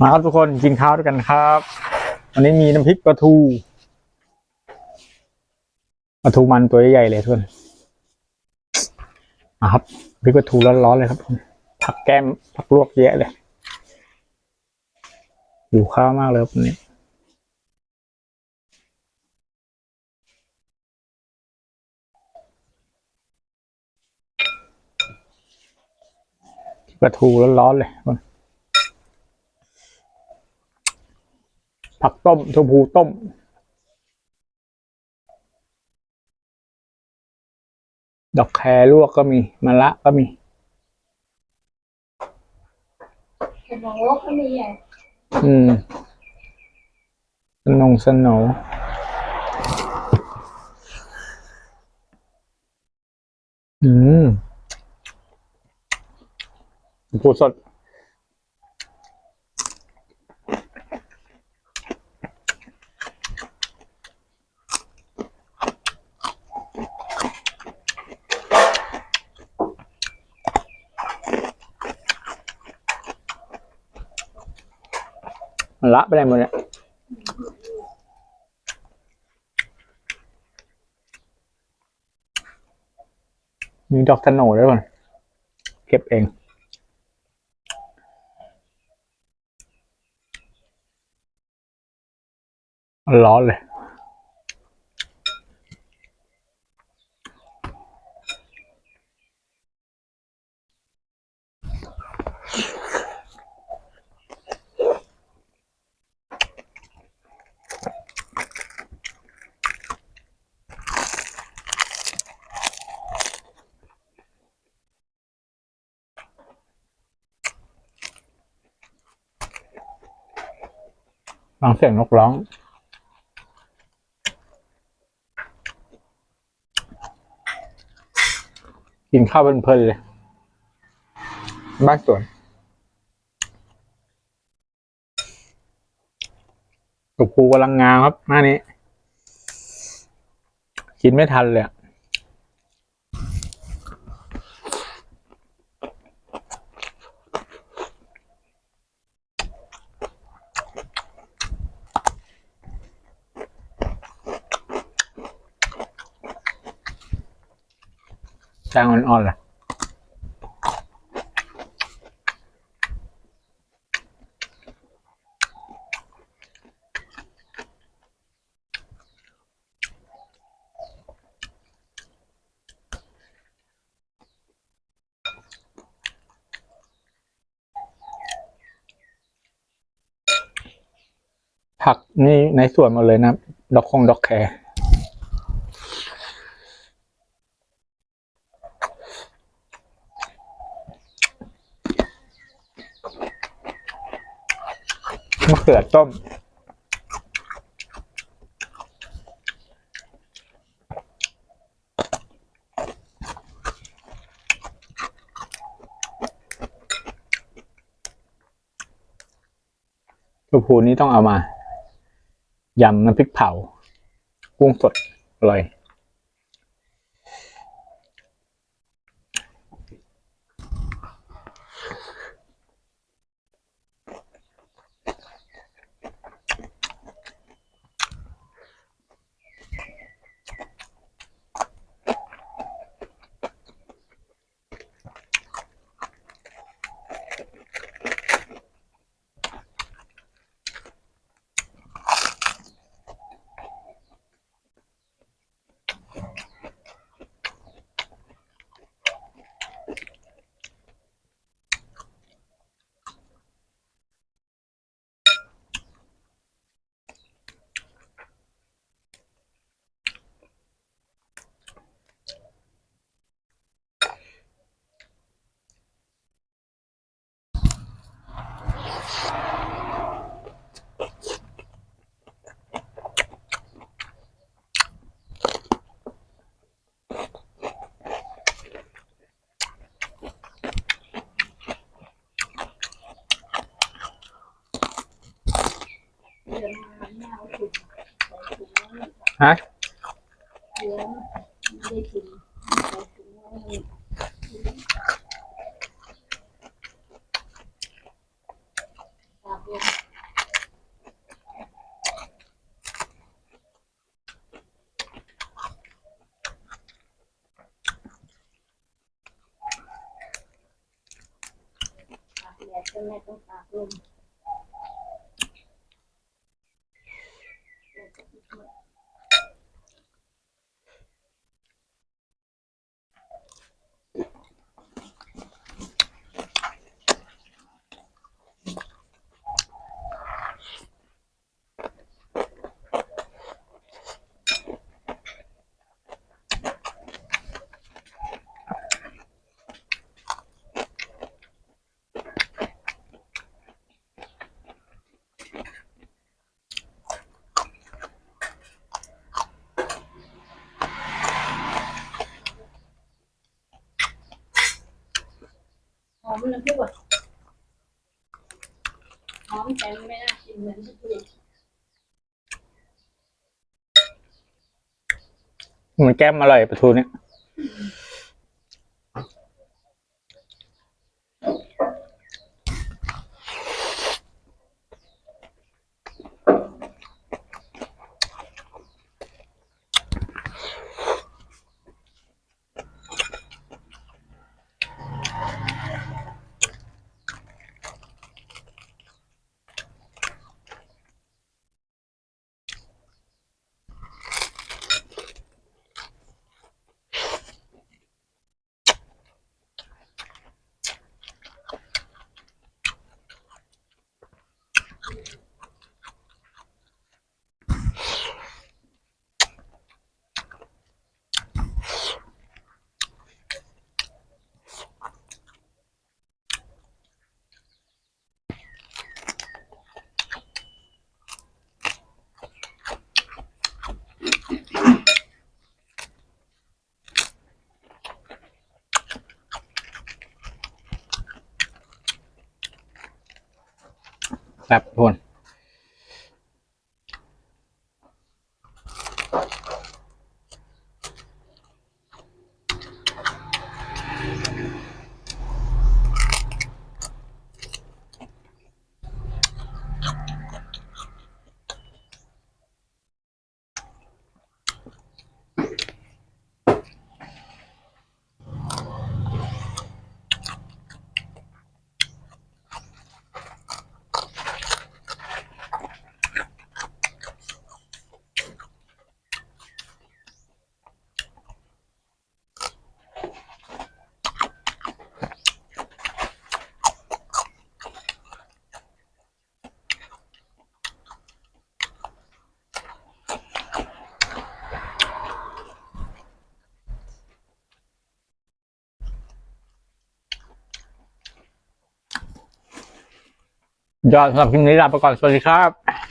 มาครับทุกคนกินข้าวด้วยกันครับวันนี้มีน้ำพริกปลาทูปลาทูมันตัวใหญ่ๆเลยทุกคนมาครับพริกปลาทูร้อนๆเลยครับผมผักแก้มผักลวกเยอะเลยอยู่ข้าวมากเลยวันนี้ ปลาทูร้อนๆเลยทุกคนผักต้มชมพูต้ม ดอกแครลวกก็มีมะระก็มีเห็นบอกว่าเขามีอะอืมสนงสโหนอืมชม พูสดมันละไปไหนหมดเนี่ยมีดอกสโหนด้วยก่อนเก็บเอง ร้อนเลย ฟังเสียงนกร้อง กินข้าวเพลินๆเลย บ้านสวน กับปูกำลังงามครับหน้านี้ กินไม่ทันเลย อะจางอ่อนๆเลยผักนี่ในส่วนหมดเลยนะ ดอกคงดอกแคร มะเขือต้มชมพูนี้ต้องเอามา ยำน้ำพริกเผา กุ้งสด อร่อย hát cho mẹ น้ำพริกว่ะหอมแต่ไม่น่ากินเหมือนที่พูดมันแก้มอร่อยปลาทูเนี่ย ครับทุกคน ยอดสำหรับคลิปนี้ลาไปก่อนสวัสดีครับ